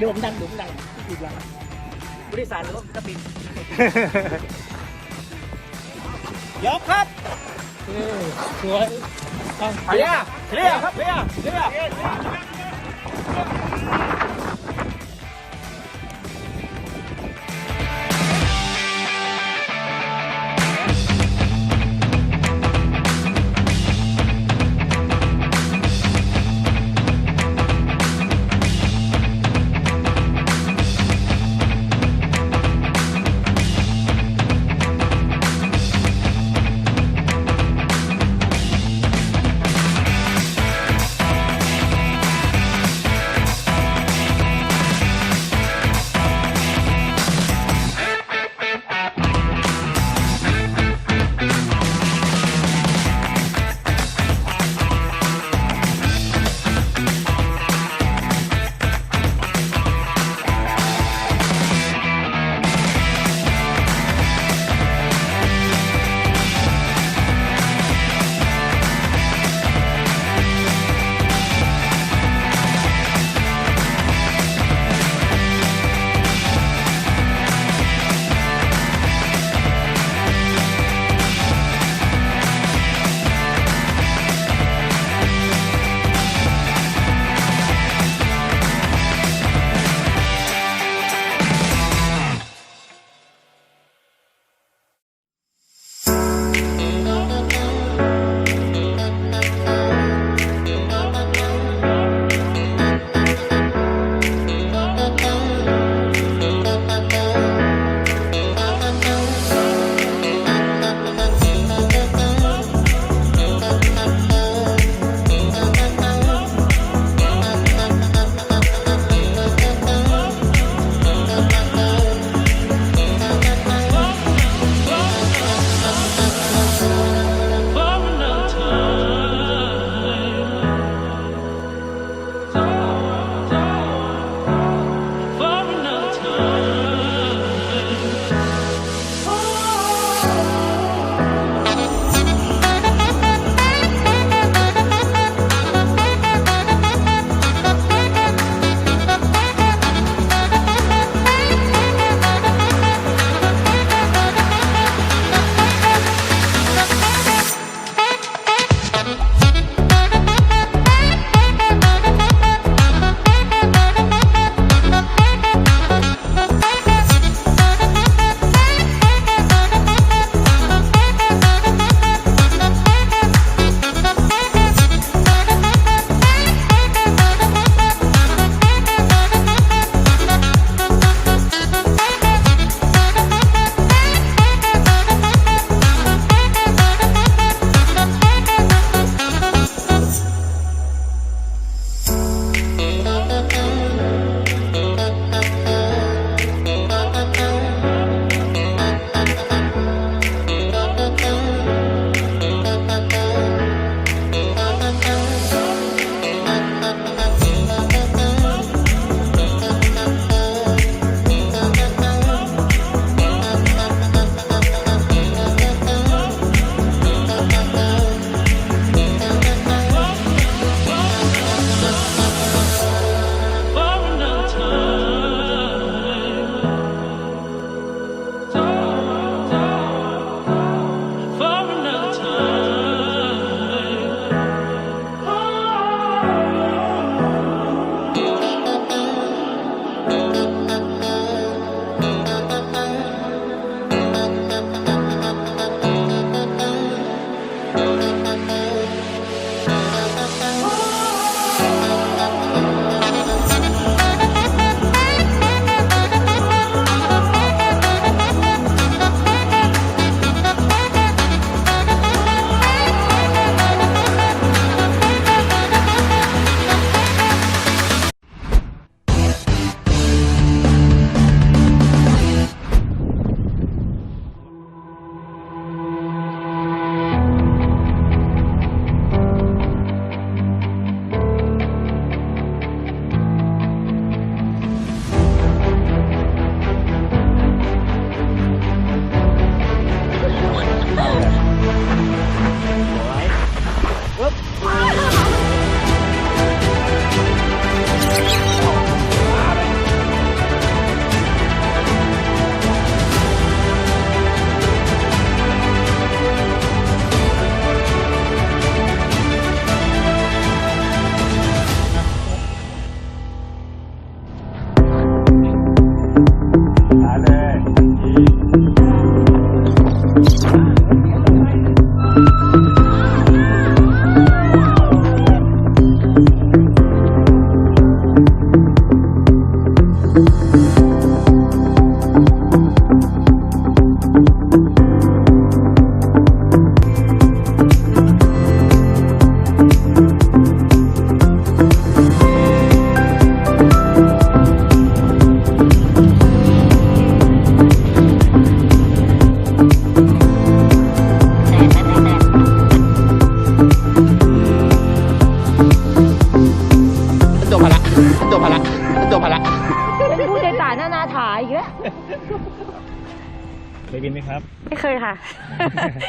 โด่งดังโด่งดังอีกแล้วผู้โดยสารหรือว่าจะบินยกครับเออสวยต้องเคลียร์เคลียร์ครับเคลียร์เคลียร์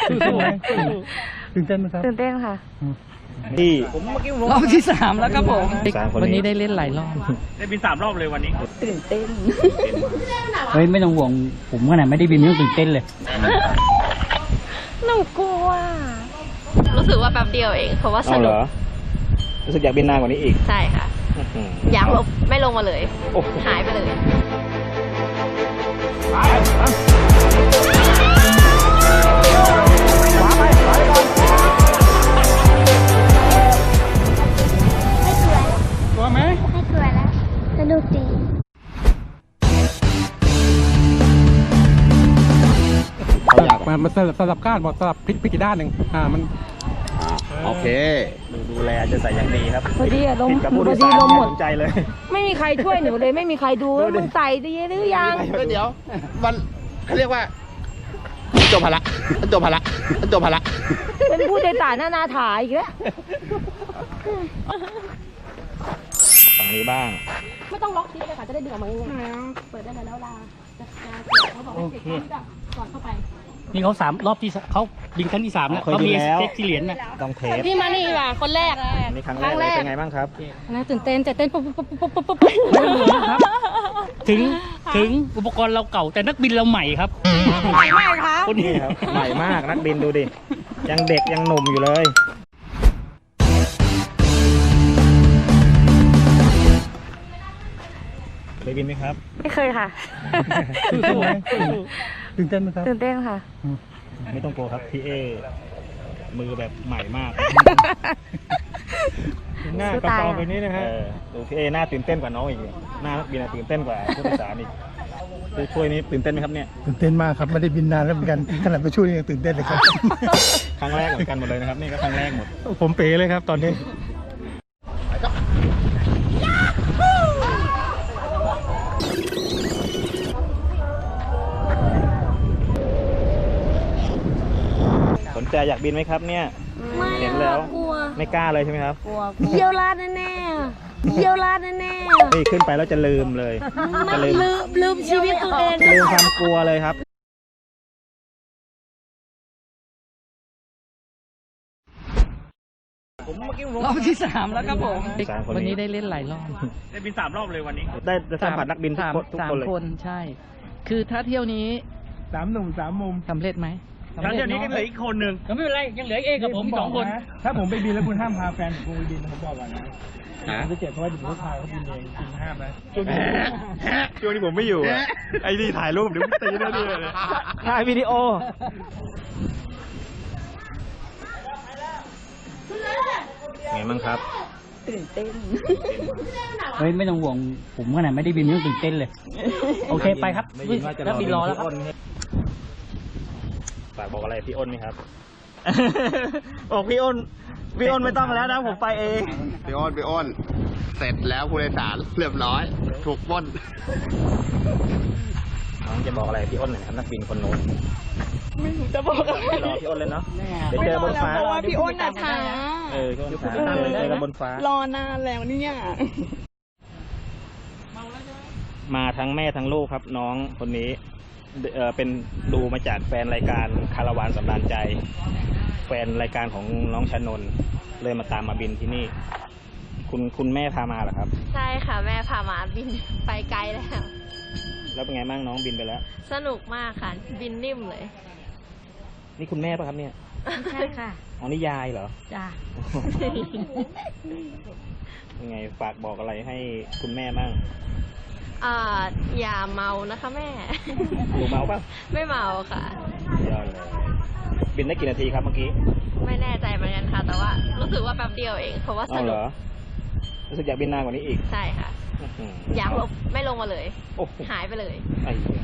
สู้ๆไหมสู้ตื่นเต้นไหมครับตื่นเต้นค่ะ ที่ผมเมื่อกี้ผมรอบที่สามแล้วครับผมสามคนวันนี้นี้ได้เล่นหลายรอบได้บินสามรอบเลยวันนี้ ตื่นเต้นเฮ้ยไม่ต้องห่วงผมขนาดไม่ได้บินยังตื่นเต้นเลยหนูกลัวรู้สึกว่าแป๊บเดียวเองเพราะว่าสเอาเหรนุกอรู้สึกอยากบินนานกว่านี้อีกใช่ค่ะอื้อหืออยากลงไม่ลงมาเลยโอ้โหหายไปเลย สนุกดีเขาอยากมันมันสลับสลับก้านบอกสลับพลิกพลิกอีกด้านหนึ่งอ่ามัน โอเค ดูดูแลจะใส่อย่างดีครับพอดีอะลมผิกับผู้โดยพอดีสารลมหมดไสนใจเลยไม่มีใครช่วยหนูเลย ไม่มีใครดูว่ามึงใส่ดีหรือยังเดี๋ยวมันเขาเรียกว่าจบภาระจบภาระจบภาระ เป็นผู้โดยสารนานาถาอีกแล้ว ฝั่งนี้บ้าง ไม่ต้องล็อกคลิปเลยค่ะ จะได้ดึงออกมาง่ายๆเปิดได้เลยแล้วลาจะจะเขาบอกว่าเสร็จพร้อมกับก่อนเข้าไป นี่เขาสามรอบที่สเขาบินครั้งที่สามแล้วเคยเขาบินมีแล้วเซ็กที่เหรียญน่ะต้องเทปพี่มานี่ดีกว่าคนแรกนี่ครั้งแรกเลยเป็นไงบ้างครับนะตื่นเต้นแต่เต้นปุ๊บปุ๊บปุ๊บปุ๊บปุ๊บปุ๊บไม่ต้องห่วงนะครับ ถึงถึงอุปกรณ์เราเก่าแต่นักบินเราใหม่ครับคนนี้นี่ครับใหม่มากนักบินดูดิยังเด็กยังหนุ่มอยู่เลย เคยบินไหมครับ ไม่เคยค่ะ สู้ๆไหมสู้ตื่นเต้นไหมครับ ตื่นเต้นค่ะ ไม่ต้องกลัวครับพี่เอมือแบบใหม่มาก หน้ากระเป๋าแบบนี้นะฮะเออดูพี่เอหน้าตื่นเต้นกว่าน้องอีกหน้านักบินอะตื่นเต้นกว่าผู้โดยสารอีกผู้ช่วยนี้ตื่นเต้นไหมครับเนี่ย ตื่นเต้นมากครับไม่ได้บินนานแล้วเหมือนกันขนาดไปช่วยยังตื่นเต้นเลยครับ ครั้งแรกเหมือนกันหมดเลยนะครับ นี่ก็ครั้งแรกหมด ผมเป๋เลยครับตอนนี้ สนใจอยากบินไหมครับเนี่ย ไม่เห็นแล้ว กลัว ไม่กล้าเลยใช่ไหมครับเยี่ยวราดแน่ๆเยี่ยวราดแน่นี่ขึ้นไปแล้วจะลืมเลยๆจะไม่ลืมลืมลืมชีวิตตัวเองจะลืมความกลัวเลยครับ รอบที่สามแล้วครับผมสามคนนี้ วันนี้ได้เล่นหลายรอบได้บินสามรอบเลยวันนี้ ได้ได้สัมผัสนักบินทุกสามคนทุกสามคนเลย คนใช่ คือถ้าเที่ยวนี้สามหนุ่มสามมุมสำเร็จไหมสำ แล้วร็จเดี๋ยวนี้ก็เหลืออีกคนหนึ่งก็ไม่เป็นไรยังเหลือเอกกับผมสองคน ถ้าผมไปบินแล้วคุณห้ามพาแฟนผมไปบินนะผมบอกก่อนนะผมจะเจ็บเพราะว่าเดี๋ยวผมพาเขาบินเองคุณห้ามนะช่วงนี้ผมไม่อยู่อะไอ้นี่ถ่ายรูปเดี๋ยวตีได้ด้วยเลยถ่ายวิดีโอไงบ้างครับตื่นเต้นเฮ้ยไม่ต้องห่วงผมขนาดไม่ได้บินยังตื่นเต้นเลย โอเคไปครับได้ยินว่าจะนักบินรอแล้วครับพี่นฝากบอกอะไรพี่อ้นไหมครับ บอกพี่อ้นพี่อ้นไม่ต้องแล้วนะผมไปเอง พี่อ้นพี่อ้นเสร็จแล้วผู้โดยสารเรียบร้อย ถูกปล้นน้องจะบอกอะไรพี่อ้นหน่อยนะครับนักบินคนโน้นไม่รู้จะบอกอะไรรอพี่อ้นเลยเนาะเดี๋ยวเจอบนฟ้าเพราะว่าพี่อ้นน่ะช้าเออพี่อ้นช้าเจอกันบนฟ้ารอนานแล้วเนี่ยมาทั้งแม่ทั้งลูกครับน้องคนนี้ เออเป็นดูมาจากแฟนรายการคาราวานสำราญใจ แฟนรายการของน้องชนนท์เลยมาตามมาบินที่นี่ คุณคุณแม่พามาเหรอครับ ใช่ค่ะ แม่พามาบินไปไกลแล้ว แล้วเป็นไงบ้างน้องบินไปแล้ว สนุกมากค่ะ บินนิ่มเลย นี่คุณแม่ปะครับเนี่ยใช่ค่ะอ๋อนี่ยายเหรอ จ้ายังไงฝากบอกอะไรให้คุณแม่บ้าง อ่าอย่าเมานะคะแม่ หนูเมาปะไม่เมาค่ะ ยอดเลยบินได้กี่นาทีครับเมื่อกี้ไม่แน่ใจเหมือนกันค่ะ แต่ว่ารู้สึกว่าแป๊บเดียวเอง เพราะว่าสเอาเหนุรกอรู้สึกอยากบินนานกว่านี้อีกใช่ค่ะ อื้อหือยากลงไม่ลงมาเลย โอ้โหหายไปเลย ไอ้เหี้ย